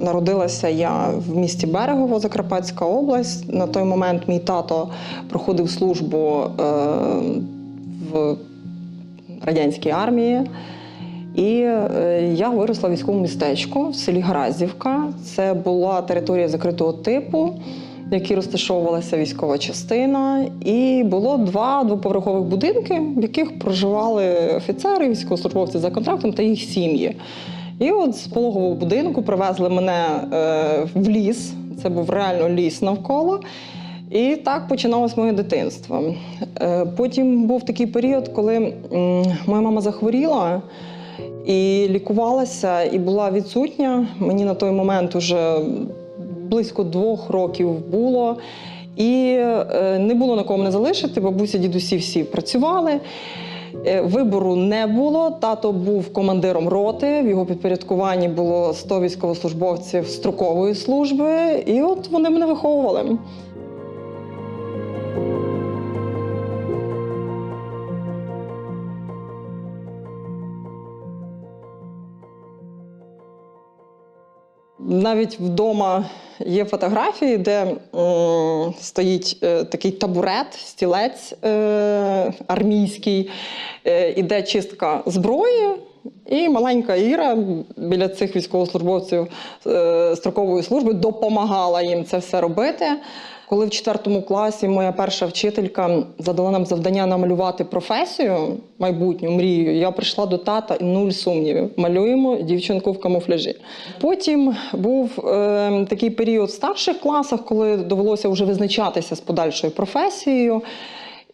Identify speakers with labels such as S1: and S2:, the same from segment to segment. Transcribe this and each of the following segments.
S1: Народилася я в місті Берегово, Закарпатська область. На той момент мій тато проходив службу е, в радянській армії. І е, я виросла в військовому містечку в селі Гразівка. Це була територія закритого типу, в якій розташовувалася військова частина. І було два двоповерхових будинки, в яких проживали офіцери, військовослужбовці за контрактом та їх сім'ї. І от з пологового будинку привезли мене е, в ліс. Це був реально ліс навколо. І так починалось моє дитинство. Е, Потім був такий період, коли моя мама захворіла і лікувалася, і була відсутня. Мені на той момент уже близько двох років було. І е, не було на кого мене залишити. Бабуся, дідусі всі працювали. Е, Вибору не було. Тато був командиром роти. В його підпорядкуванні було 100 військовослужбовців строкової служби, і от вони мене виховували. Навіть вдома є фотографії, де м, стоїть е, такий табурет, стілець е, армійський, е, іде чистка зброї, і маленька Іра біля цих військовослужбовців е, строкової служби допомагала їм це все робити. Коли в четвертому класі моя перша вчителька задала нам завдання намалювати професію майбутню мрію, я прийшла до тата і нуль сумнівів. Малюємо дівчинку в камуфляжі. Потім був е, такий період в старших класах, коли довелося вже визначатися з подальшою професією.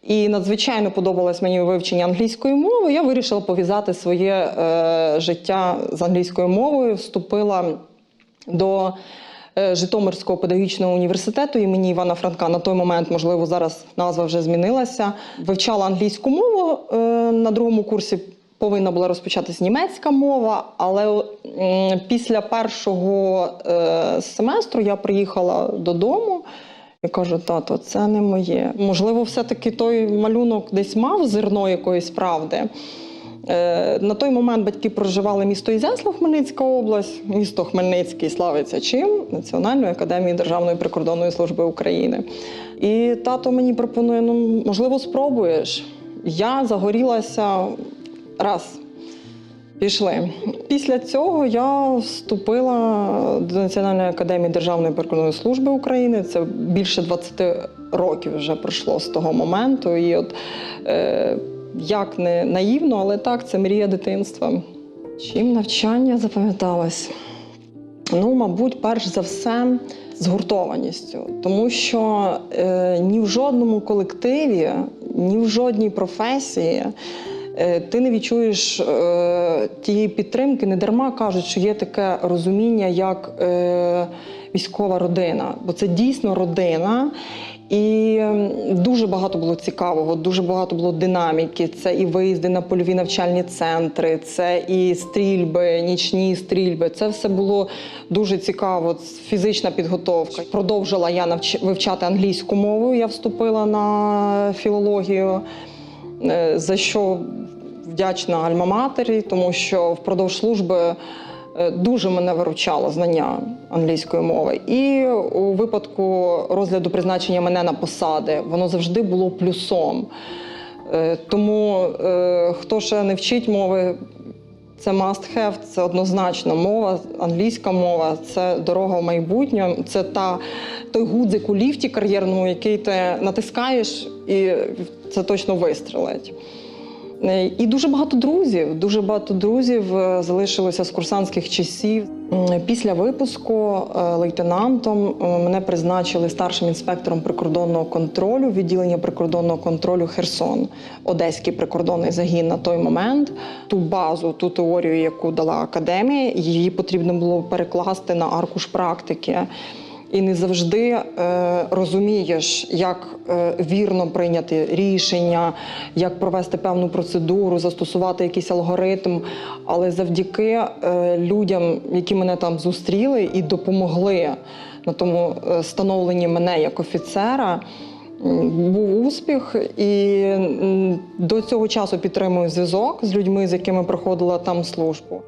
S1: І надзвичайно подобалось мені вивчення англійської мови. Я вирішила пов'язати своє е, життя з англійською мовою. Вступила до Житомирського педагогічного університету імені Івана Франка. На той момент, можливо, зараз назва вже змінилася. Вивчала англійську мову е, на другому курсі. Повинна була розпочатися німецька мова, але після першого е, семестру я приїхала додому і кажу: тато, це не моє. Можливо, все-таки той малюнок десь мав зерно якоїсь правди. Е, На той момент батьки проживали місто Ізяслав, Хмельницька область. Місто Хмельницький славиться чим? Національною академією Державної прикордонної служби України. І тато мені пропонує: ну, можливо, спробуєш. Я загорілася раз. Пішли. Після цього я вступила до Національної академії Державної прикордонної служби України. Це більше 20 років вже пройшло з того моменту. І от е, як не наївно, але так, це мрія дитинства. Чим навчання запам'яталось? Ну, мабуть, перш за все, згуртованістю, тому що е, ні в жодному колективі, ні в жодній професії е, ти не відчуєш е, тієї підтримки. Не дарма кажуть, що є таке розуміння, як е, військова родина, бо це дійсно родина. І дуже багато було цікавого, дуже багато було динаміки. Це і виїзди на польові навчальні центри, це і стрільби, нічні стрільби. Це все було дуже цікаво. Фізична підготовка. Продовжила я навч... вивчати англійську мову. Я вступила на філологію, е, за що вдячна альма-матері, тому що впродовж служби. Е, Дуже мене виручало знання англійської мови. І у випадку розгляду призначення мене на посади воно завжди було плюсом. Е, Тому е, хто ще не вчить мови, це must have, це однозначно мова, англійська мова, це дорога в майбутнє, це та, той гудзик у ліфті кар'єрному, який ти натискаєш, і це точно вистрелить. Е, І дуже багато друзів. Дуже багато друзів е, залишилося з курсантських часів. Після випуску е, лейтенантом мене призначили старшим інспектором прикордонного контролю відділення прикордонного контролю Херсон, Одеський прикордонний загін на той момент. Ту базу, ту теорію, яку дала академія, її потрібно було перекласти на аркуш практики. І не завжди е, розумієш, як е, вірно прийняти рішення, як провести певну процедуру, застосувати якийсь алгоритм. Але завдяки е, людям, які мене там зустріли і допомогли на тому е, становленні мене як офіцера. Був успіх, і до цього часу підтримую зв'язок з людьми, з якими проходила там службу.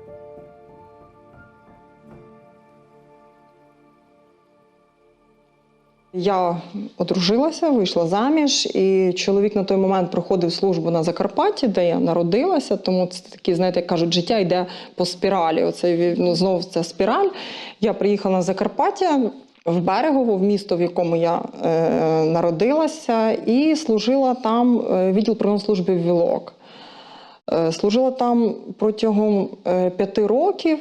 S1: Я одружилася, вийшла заміж, і чоловік на той момент проходив службу на Закарпатті, де я народилася. Тому це такі, знаєте, як кажуть, життя йде по спіралі. Оце ну, знову ця спіраль. Я приїхала на Закарпаття в Берегово, в місто, в якому я е, народилася, і служила там е, відділ служби Вілок. Е, Служила там протягом е, п'яти років,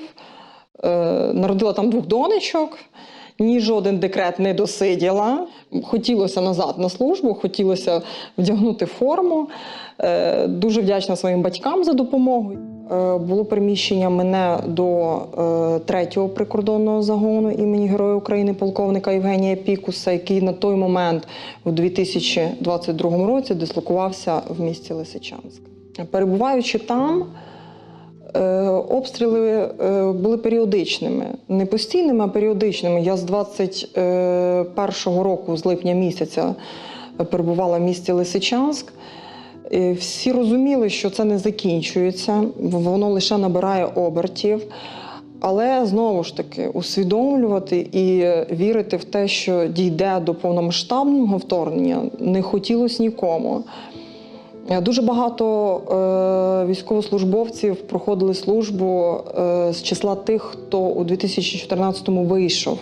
S1: е, народила там двох донечок. Ні жоден декрет не досиділа. Хотілося назад на службу, хотілося вдягнути форму. Е, Дуже вдячна своїм батькам за допомогу. Е, Було переміщення мене до е, третього прикордонного загону імені Героя України полковника Євгенія Пікуса, який на той момент у 2022 році дислокувався в місті Лисичанськ. Перебуваючи там, Обстріли е, були періодичними, не постійними, а періодичними. Я з 21-го року, з липня місяця, е, перебувала в місті Лисичанськ. Всі розуміли, що це не закінчується, воно лише набирає обертів. Але знову ж таки усвідомлювати і вірити в те, що дійде до повномасштабного вторгнення, не хотілося нікому. Е, Дуже багато е, військовослужбовців проходили службу е, з числа тих, хто у 2014-му вийшов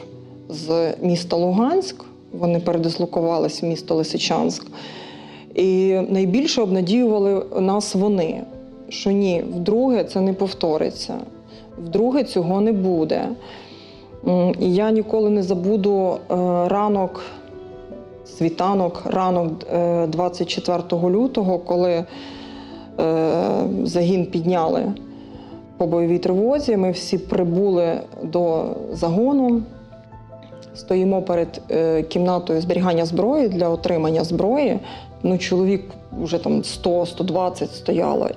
S1: з міста Луганськ. Вони передислокувалися в місто Лисичанськ. І найбільше обнадіювали нас вони, що ні, вдруге це не повториться, вдруге цього не буде. І я ніколи не забуду ранок світанок, ранок е, 24 лютого, коли е, загін підняли по бойовій тривозі. Ми всі прибули до загону, стоїмо перед е, кімнатою зберігання зброї для отримання зброї. Ну, чоловік вже там 100-120 стояло.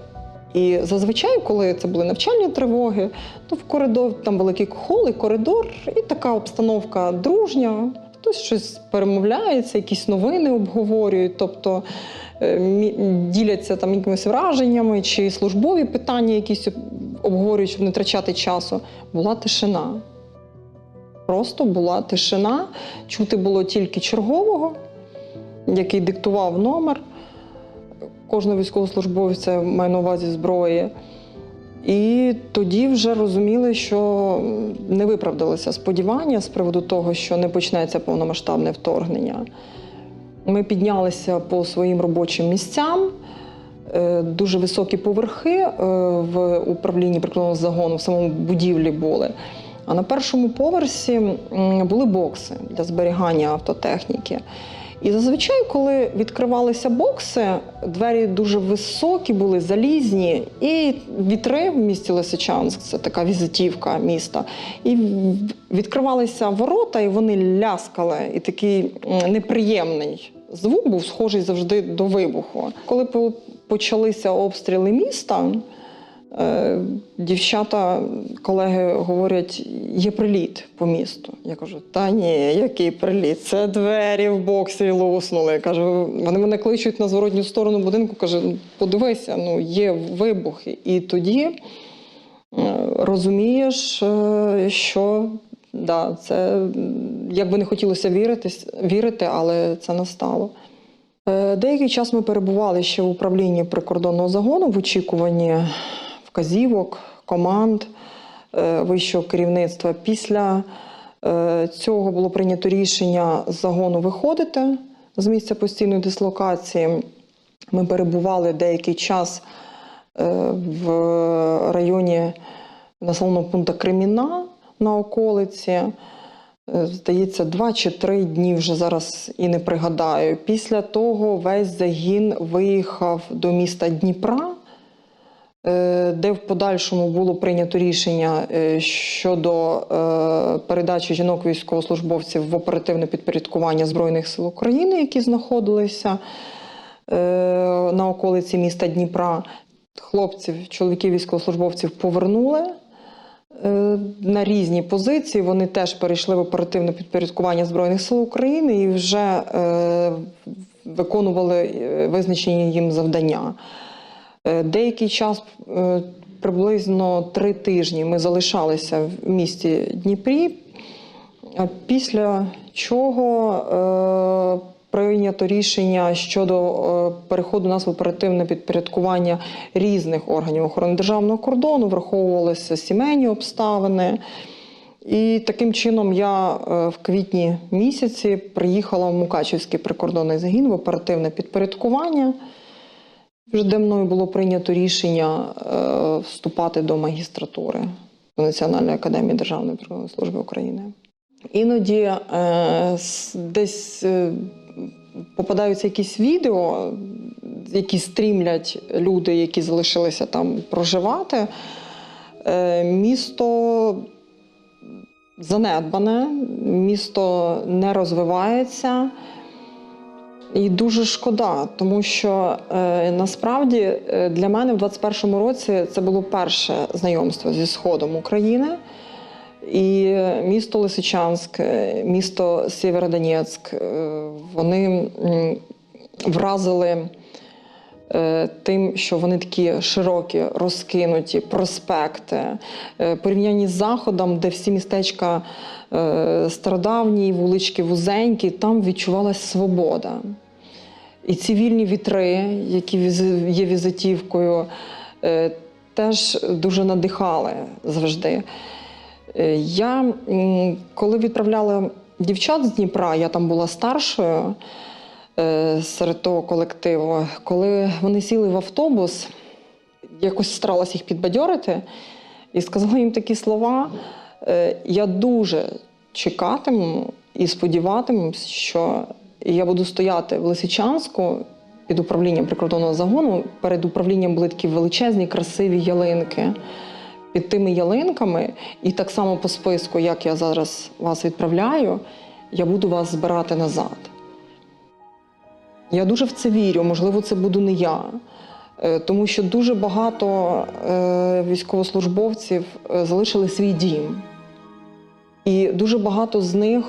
S1: І зазвичай, коли це були навчальні тривоги, то в коридор там великий хол і коридор, і така обстановка дружня. Хтось щось перемовляється, якісь новини обговорюють, тобто е, діляться там якимись враженнями чи службові питання якісь обговорюють, щоб не втрачати часу. Була тишина. Просто була тишина. Чути було тільки чергового, який диктував номер кожного військовослужбовця маю на увазі зброї. І тоді вже розуміли, що не виправдалися сподівання з приводу того, що не почнеться повномасштабне вторгнення. Ми піднялися по своїм робочим місцям. Е, Дуже високі поверхи е, в управлінні прикордонного загону в самому будівлі були. А на першому поверсі були бокси для зберігання автотехніки. І зазвичай, коли відкривалися бокси, двері дуже високі були, залізні, і вітри в місті Лисичанськ, це така візитівка міста. І відкривалися ворота, і вони ляскали, і такий неприємний звук був схожий завжди до вибуху. Коли почалися обстріли міста, Дівчата, колеги говорять, є приліт по місту. Я кажу, та ні, який приліт? Це двері в боксі луснули. Я кажу, вони мене кличуть на зворотню сторону будинку, каже, подивися, ну є вибух. І тоді е, розумієш, е, що да, це м, як би не хотілося вірити, вірити, але це настало. Е, Деякий час ми перебували ще в управлінні прикордонного загону в очікуванні вказівок, команд е, вищого керівництва. Після е, цього було прийнято рішення з загону виходити з місця постійної дислокації. Ми перебували деякий час е, в районі населеного пункту Креміна на околиці. Здається, два чи три дні вже зараз і не пригадаю. Після того весь загін виїхав до міста Дніпра, де в подальшому було прийнято рішення е, щодо е, передачі жінок військовослужбовців в оперативне підпорядкування Збройних сил України, які знаходилися е, на околиці міста Дніпра. Хлопців, чоловіків військовослужбовців повернули е, на різні позиції. Вони теж перейшли в оперативне підпорядкування Збройних сил України і вже е, виконували е, визначені їм завдання. Е, Деякий час, е, приблизно три тижні, ми залишалися в місті Дніпрі. Після чого е, прийнято рішення щодо переходу нас в оперативне підпорядкування різних органів охорони державного кордону, враховувалися сімейні обставини. І таким чином я в квітні місяці приїхала в Мукачівський прикордонний загін в оперативне підпорядкування. Де мною було прийнято рішення е, вступати до магістратури до Національної академії Державної прикордонної служби України. Іноді е, десь е, попадаються якісь відео, які стрімлять люди, які залишилися там проживати. Місто занедбане, місто не розвивається. І дуже шкода, тому що е, насправді е, для мене в 21-му році це було перше знайомство зі сходом України. І місто Лисичанськ, е, місто Сєвєродонецьк, е, вони вразили тим, що вони такі широкі, розкинуті, проспекти, е, порівнянні з заходом, де всі містечка е, стародавні, вулички вузенькі, там відчувалася свобода. І ці вільні вітри, які є візитівкою, е, теж дуже надихали завжди. Е, Я, коли відправляла дівчат з Дніпра, я там була старшою е, серед того колективу, коли вони сіли в автобус, якось старалася їх підбадьорити і сказала їм такі слова: е, я дуже чекатиму і сподіватимусь, що я буду стояти в Лисичанську під управлінням прикордонного загону. Перед управлінням були такі величезні, красиві ялинки. Під тими ялинками, і так само по списку, як я зараз вас відправляю, я буду вас збирати назад. Я дуже в це вірю, можливо, це буду не я. Е, Тому що дуже багато е, військовослужбовців е, залишили свій дім. І дуже багато з них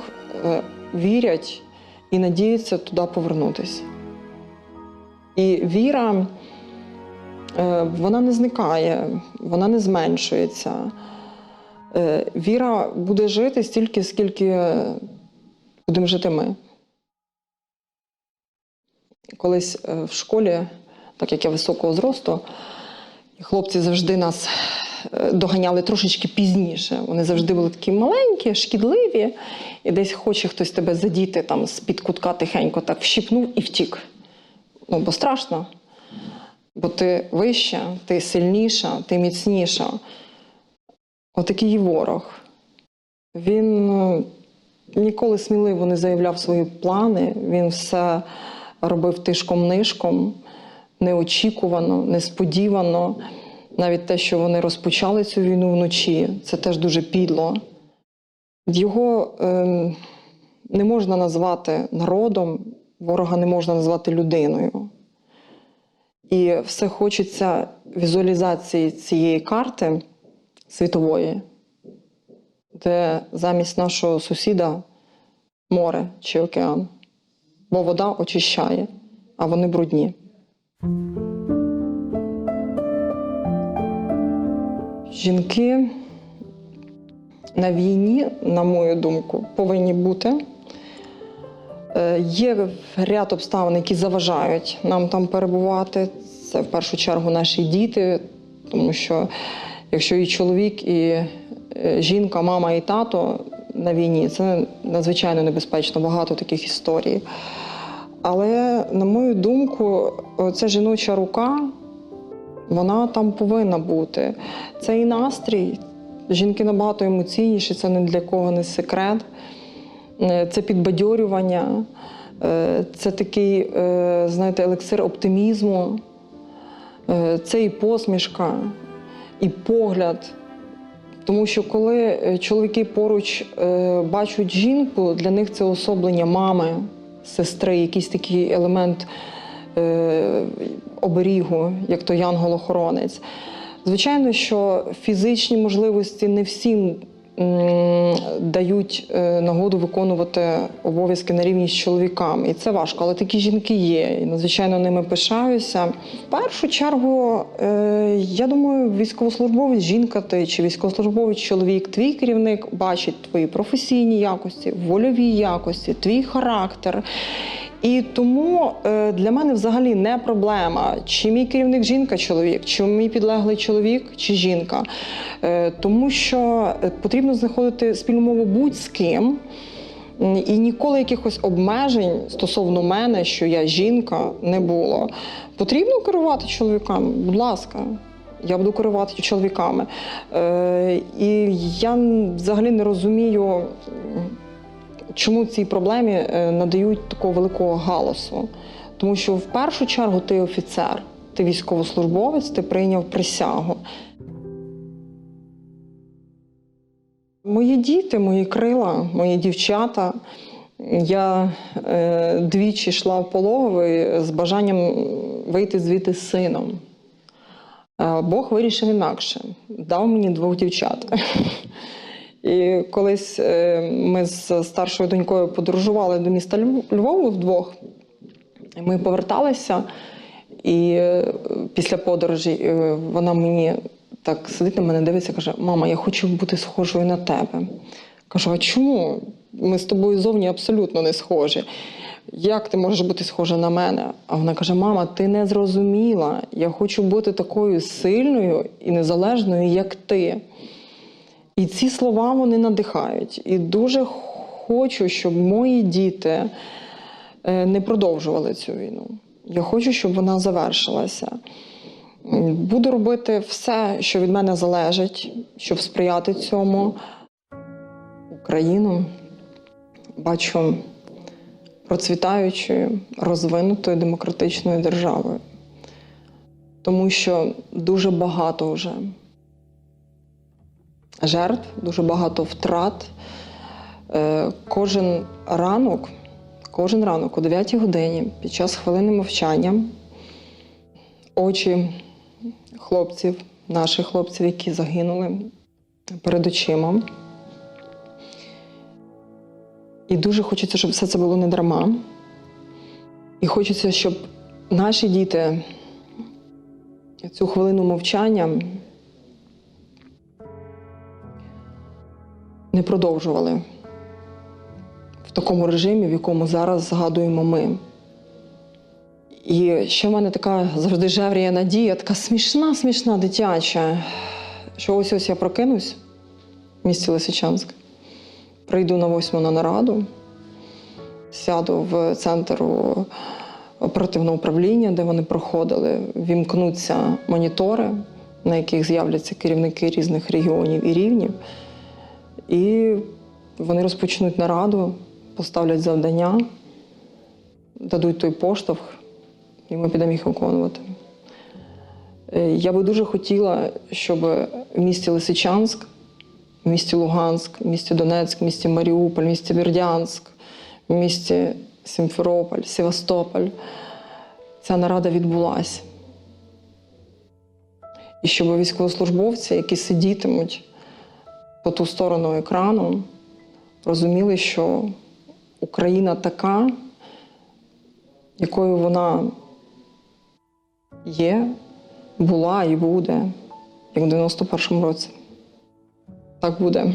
S1: вірять і надіються туди повернутися. І віра вона не зникає, вона не зменшується. Віра буде жити стільки, скільки будемо жити ми. Колись е, в школі, так як я високого зросту, хлопці завжди нас е, доганяли трошечки пізніше. Вони завжди були такі маленькі, шкідливі, і десь хоче хтось тебе задіти там з-під кутка тихенько так вщипнув і втік. Ну, бо страшно. Бо ти вища, ти сильніша, ти міцніша. Отакий ворог. Він е, ніколи сміливо не заявляв свої плани, він все робив тишком-нишком, неочікувано, несподівано. Навіть те, що вони розпочали цю війну вночі, це теж дуже підло. Його ем, не можна назвати народом, ворога не можна назвати людиною. І все хочеться візуалізації цієї карти світової, де замість нашого сусіда море чи океан. Бо вода очищає, а вони брудні. Жінки на війні, на мою думку, повинні бути. Е, Є ряд обставин, які заважають нам там перебувати. Це в першу чергу наші діти, тому що якщо і чоловік, і е, жінка, мама і тато на війні, це надзвичайно небезпечно, багато таких історій. Але, на мою думку, ця жіноча рука, вона там повинна бути. Це і настрій. Жінки набагато емоційніші, це не для кого не секрет. Е, Це підбадьорювання, е, це такий, е, знаєте, елексир оптимізму, це і посмішка, і погляд. Тому що коли е, чоловіки поруч е, бачать жінку, для них це особлення мами, сестри, якийсь такий елемент е, оберігу, як то янгол-охоронець. Звичайно, що фізичні можливості не всім дають е, нагоду виконувати обов'язки на рівні з чоловіками. І це важко, але такі жінки є. І надзвичайно ними пишаюся. В першу чергу, е, я думаю, військовослужбовець, жінка ти чи військовослужбовець чоловік, твій керівник бачить твої професійні якості, вольові якості, твій характер. І тому е, для мене взагалі не проблема, чи мій керівник жінка, чоловік, чи мій підлеглий чоловік чи жінка. Е, Тому що е, потрібно знаходити спільну мову будь з ким. І ніколи якихось обмежень стосовно мене, що я жінка, не було. Потрібно керувати чоловіками, будь ласка. Я буду керувати чоловіками. Е, і я взагалі не розумію, чому цій проблемі е, надають такого великого галасу. Тому що в першу чергу ти офіцер, ти військовослужбовець, ти прийняв присягу. Мої діти, мої крила, мої дівчата. Я е, двічі йшла в пологовий з бажанням вийти звідти з сином. Е, Бог вирішив інакше, дав мені двох дівчат. І колись е, ми з старшою донькою подорожували до міста Львову вдвох. Ми поверталися, і е, після подорожі е, вона мені так сидить на мене, дивиться, каже: Мама, я хочу бути схожою на тебе. Кажу, а чому? Ми з тобою зовні абсолютно не схожі. Як ти можеш бути схожа на мене? А вона каже: Мама, ти не зрозуміла. Я хочу бути такою сильною і незалежною, як ти. І ці слова вони надихають. І дуже хочу, щоб мої діти е, не продовжували цю війну. Я хочу, щоб вона завершилася. Буду робити все, що від мене залежить, щоб сприяти цьому. Україну бачу процвітаючою, розвинутою демократичною державою. Тому що дуже багато вже жертв, дуже багато втрат. Е, Кожен ранок, кожен ранок о 9 годині під час хвилини мовчання очі хлопців, наших хлопців, які загинули перед очима. І дуже хочеться, щоб все це було не дарма. І хочеться, щоб наші діти цю хвилину мовчання не продовжували в такому режимі, в якому зараз згадуємо ми. І ще в мене така завжди жевріє надія, така смішна, смішна, дитяча, що ось ось я прокинусь в місті Лисичанськ, прийду на восьму на нараду, сяду в центр оперативного управління, де вони проходили, вімкнуться монітори, на яких з'являться керівники різних регіонів і рівнів. І вони розпочнуть нараду, поставлять завдання, дадуть той поштовх, і ми підемо їх виконувати. Е, Я би дуже хотіла, щоб в місті Лисичанськ, в місті Луганськ, в місті Донецьк, в місті Маріуполь, в місті Бердянськ, в місті Сімферополь, Севастополь ця нарада відбулася. І щоб військовослужбовці, які сидітимуть по ту сторону екрану, розуміли, що Україна така, якою вона є, була і буде, як в 91-му році. Так буде.